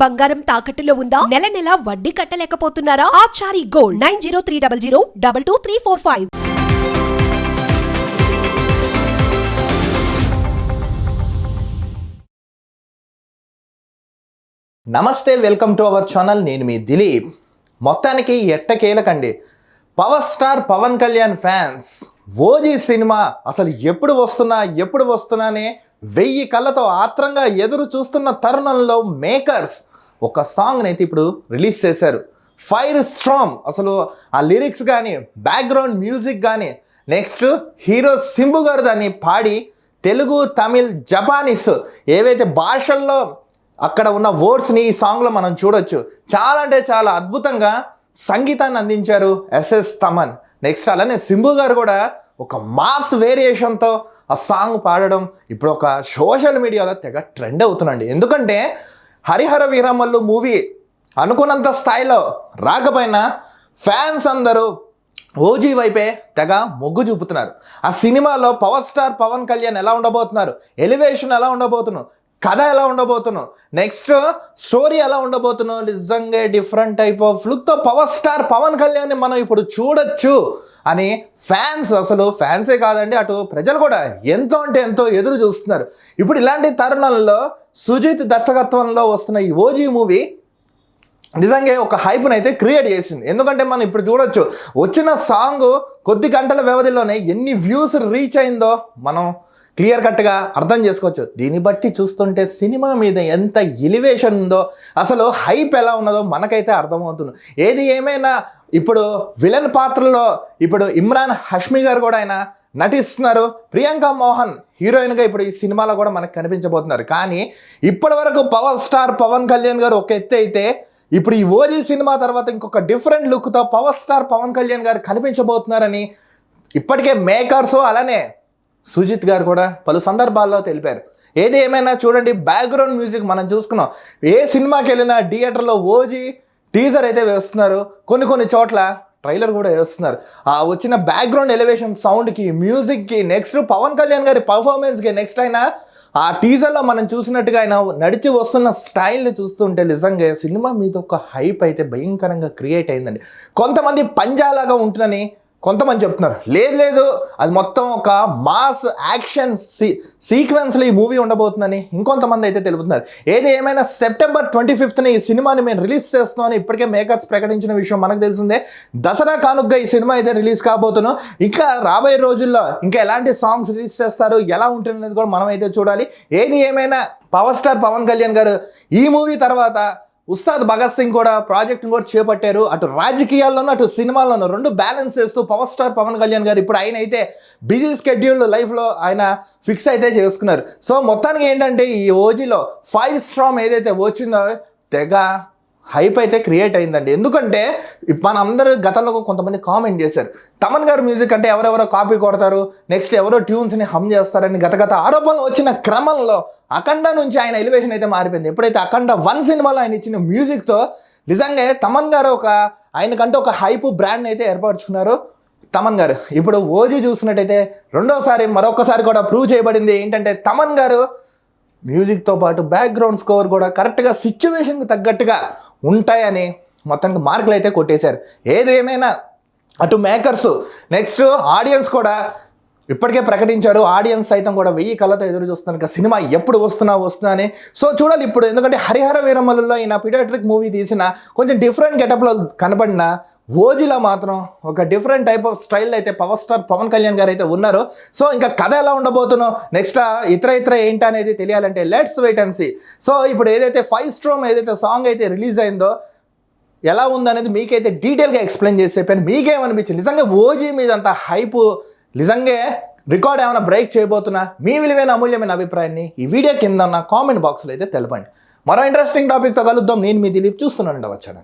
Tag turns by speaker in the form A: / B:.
A: బంగారం తాకట్టులో ఉందా? నెల నెల వడ్డీ కట్టలేకపోతున్నారా? Achari gold nine zero three double zero double two three four five.
B: నమస్తే వెల్కమ్ టు అవర్ ఛానల్. నేను మీ దిలీప్. మొత్తానికి ఎట్టకేలకండి. Power star Pawan Kalyan fans OG cinema అసలు ఎప్పుడు వస్తున్నా ఎప్పుడు వస్తున్నానే వెయ్యి కళ్ళతో ఆత్రంగా ఎదురు చూస్తున్న తరుణంలో మేకర్స్ ఒక సాంగ్ని అయితే ఇప్పుడు రిలీజ్ చేశారు. ఫైర్ స్ట్రామ్ అసలు ఆ లిరిక్స్ కానీ బ్యాక్గ్రౌండ్ మ్యూజిక్ కానీ నెక్స్ట్ హీరో సింబు గారు దాన్ని పాడి తెలుగు తమిళ్ జపానీస్ ఏవైతే భాషల్లో అక్కడ ఉన్న వర్డ్స్ని ఈ సాంగ్లో మనం చూడొచ్చు. చాలా అంటే చాలా అద్భుతంగా సంగీతాన్ని అందించారు ఎస్ఎస్ తమన్. నెక్స్ట్ అలానే సింబు గారు కూడా ఒక మాస్ వేరియేషన్తో ఆ సాంగ్ పాడడం ఇప్పుడు ఒక సోషల్ మీడియాలో తెగ ట్రెండ్ అవుతుందండి. ఎందుకంటే హరిహర వీరమల్లు మూవీ అనుకున్నంత స్థాయిలో రాకపోయినా ఫ్యాన్స్ అందరూ ఓజీ వైపే తెగ మొగ్గు చూపుతున్నారు. ఆ సినిమాలో పవర్ స్టార్ పవన్ కళ్యాణ్ ఎలా ఉండబోతున్నారు? ఎలివేషన్ ఎలా ఉండబోతున్నారు? కథ ఎలా ఉండబోతున్నావు? నెక్స్ట్ స్టోరీ ఎలా ఉండబోతున్నావు? నిజంగా డిఫరెంట్ టైప్ ఆఫ్ లుక్తో పవర్ స్టార్ పవన్ కళ్యాణ్ని మనం ఇప్పుడు చూడొచ్చు అని ఫ్యాన్స్ అసలు ఫ్యాన్సే కాదండి అటు ప్రజలు కూడా ఎంతో అంటే ఎంతో ఎదురు చూస్తున్నారు. ఇప్పుడు ఇలాంటి తరుణంలో సుజిత్ దర్శకత్వంలో వస్తున్న ఈ ఓజీ మూవీ నిజంగా ఒక హైప్ని అయితే క్రియేట్ చేసింది. ఎందుకంటే మనం ఇప్పుడు చూడొచ్చు వచ్చిన సాంగ్ కొద్ది గంటల వ్యవధిలోనే ఎన్ని వ్యూస్ రీచ్ అయిందో మనం క్లియర్ కట్గా అర్థం చేసుకోవచ్చు. దీన్ని బట్టి చూస్తుంటే సినిమా మీద ఎంత ఎలివేషన్ ఉందో అసలు హైప్ ఎలా ఉన్నదో మనకైతే అర్థమవుతుంది. ఏది ఏమైనా ఇప్పుడు విలన్ పాత్రలో ఇప్పుడు ఇమ్రాన్ హష్మి గారు కూడా ఆయన నటిస్తున్నారు. ప్రియాంక మోహన్ హీరోయిన్గా ఇప్పుడు ఈ సినిమాలో కూడా మనకు కనిపించబోతున్నారు. కానీ ఇప్పటి వరకు పవర్ స్టార్ పవన్ కళ్యాణ్ గారు ఒక ఎత్తు అయితే ఇప్పుడు ఈ ఓజీ సినిమా తర్వాత ఇంకొక డిఫరెంట్ లుక్తో పవర్ స్టార్ పవన్ కళ్యాణ్ గారు కనిపించబోతున్నారని ఇప్పటికే మేకర్స్ అలానే సుజిత్ గారు కూడా పలు సందర్భాల్లో తెలిపారు. ఏది ఏమైనా చూడండి బ్యాక్గ్రౌండ్ మ్యూజిక్ మనం చూసుకున్నాం. ఏ సినిమాకి వెళ్ళినా థియేటర్లో ఓజీ టీజర్ అయితే వేస్తున్నారు. కొన్ని కొన్ని చోట్ల ట్రైలర్ కూడా వేస్తున్నారు. ఆ వచ్చిన బ్యాక్గ్రౌండ్ ఎలివేషన్ సౌండ్కి మ్యూజిక్కి నెక్స్ట్ పవన్ కళ్యాణ్ గారి పర్ఫార్మెన్స్కి నెక్స్ట్ అయినా ఆ టీజర్లో మనం చూసినట్టుగా ఆయన నడిచి వస్తున్న స్టైల్ని చూస్తుంటే నిజంగా సినిమా మీద ఒక హైప్ అయితే భయంకరంగా క్రియేట్ అయిందండి. కొంతమంది పంజాలాగా ఉంటుందని కొంతమంది చెప్తున్నారు లేదు లేదు అది మొత్తం ఒక మాస్ యాక్షన్ సీ సీక్వెన్స్లో ఈ మూవీ ఉండబోతుందని ఇంకొంతమంది అయితే తెలుపుతున్నారు. ఏది ఏమైనా సెప్టెంబర్ ట్వంటీ ఫిఫ్త్న ఈ సినిమాని మేము రిలీజ్ చేస్తున్నామని ఇప్పటికే మేకర్స్ ప్రకటించిన విషయం మనకు తెలిసిందే. దసరా కానుగ్గా ఈ సినిమా అయితే రిలీజ్ కాబోతున్నాం. ఇంకా రాబోయే రోజుల్లో ఇంకా ఎలాంటి సాంగ్స్ రిలీజ్ చేస్తారు ఎలా ఉంటుంది అనేది కూడా మనం అయితే చూడాలి. ఏది ఏమైనా పవర్ స్టార్ పవన్ కళ్యాణ్ గారు ఈ మూవీ తర్వాత ఉస్తాద్ భగత్ సింగ్ కూడా ప్రాజెక్ట్ని కూడా చేపట్టారు. అటు రాజకీయాల్లోనూ అటు సినిమాల్లోనూ రెండు బ్యాలెన్స్ చేస్తూ పవర్ స్టార్ పవన్ కళ్యాణ్ గారు ఇప్పుడు ఆయన అయితే బిజీ స్కెడ్యూల్ లైఫ్లో ఆయన ఫిక్స్ అయితే చేసుకున్నారు. సో మొత్తానికి ఏంటంటే ఈ ఓజీలో ఫైవ్ స్ట్రామ్ ఏదైతే వచ్చిందో తెగ హైప్ అయితే క్రియేట్ అయిందండి. ఎందుకంటే మన అందరూ గతంలో కొంతమంది కామెంట్ చేశారు. తమన్ గారు మ్యూజిక్ అంటే ఎవరెవరో కాపీ కొడతారు నెక్స్ట్ ఎవరో ట్యూన్స్ని హమ్ చేస్తారని గత గత ఆరోపణలు వచ్చిన క్రమంలో అఖండ నుంచి ఆయన ఎలివేషన్ అయితే మారిపోయింది. ఎప్పుడైతే అఖండ వన్ సినిమాలో ఆయన ఇచ్చిన మ్యూజిక్తో నిజంగా తమన్ గారు ఒక ఆయనకంటే ఒక హైప్ బ్రాండ్ అయితే ఏర్పరచుకున్నారు. తమన్ గారు ఇప్పుడు ఓజీ చూసినట్టయితే రెండోసారి మరొకసారి కూడా ప్రూవ్ చేయబడింది ఏంటంటే తమన్ గారు మ్యూజిక్తో పాటు బ్యాక్గ్రౌండ్ స్కోర్ కూడా కరెక్ట్గా సిచ్యువేషన్కి తగ్గట్టుగా ఉంటాయని మొత్తానికి మార్కులు అయితే కొట్టేశారు. ఏదేమైనా అటు మేకర్స్ నెక్స్ట్ ఆడియన్స్ కూడా ఇప్పటికే ప్రకటించాడు. ఆడియన్స్ సైతం కూడా వెయ్యి కళ్ళతో ఎదురు చూస్తున్నారు. సినిమా ఎప్పుడు వస్తున్నా వస్తున్నా అని సో చూడాలి ఇప్పుడు. ఎందుకంటే హరిహర వీరమలలో ఈయన పిడియాట్రిక్ మూవీ తీసిన కొంచెం డిఫరెంట్ గెటప్లో కనబడిన ఓజిలో మాత్రం ఒక డిఫరెంట్ టైప్ ఆఫ్ స్టైల్ అయితే పవర్ స్టార్ పవన్ కళ్యాణ్ గారు అయితే ఉన్నారు. సో ఇంకా కథ ఎలా ఉండబోతున్నో నెక్స్ట్ ఇతర ఇతర ఏంటి అనేది తెలియాలంటే let's wait and see so ఇప్పుడు ఏదైతే ఫైవ్ స్ట్రోమ్ ఏదైతే సాంగ్ అయితే రిలీజ్ అయిందో ఎలా ఉందనేది మీకైతే డీటెయిల్గా ఎక్స్ప్లెయిన్ చేసి చెప్పాను. మీకేమనిపించింది? నిజంగా ఓజీ మీద అంత హైపు నిజంగా రికార్డ్ ఏమైనా బ్రేక్ చేయబోతున్నా మీ విలువైన అమూల్యమైన అభిప్రాయాన్ని ఈ వీడియో కింద ఉన్న కామెంట్ బాక్స్లో అయితే తెలపండి. మరో ఇంట్రెస్టింగ్ టాపిక్తో కలుద్దాం. నేను మీ దిలీప్ చూస్తున్నాను వచ్చాను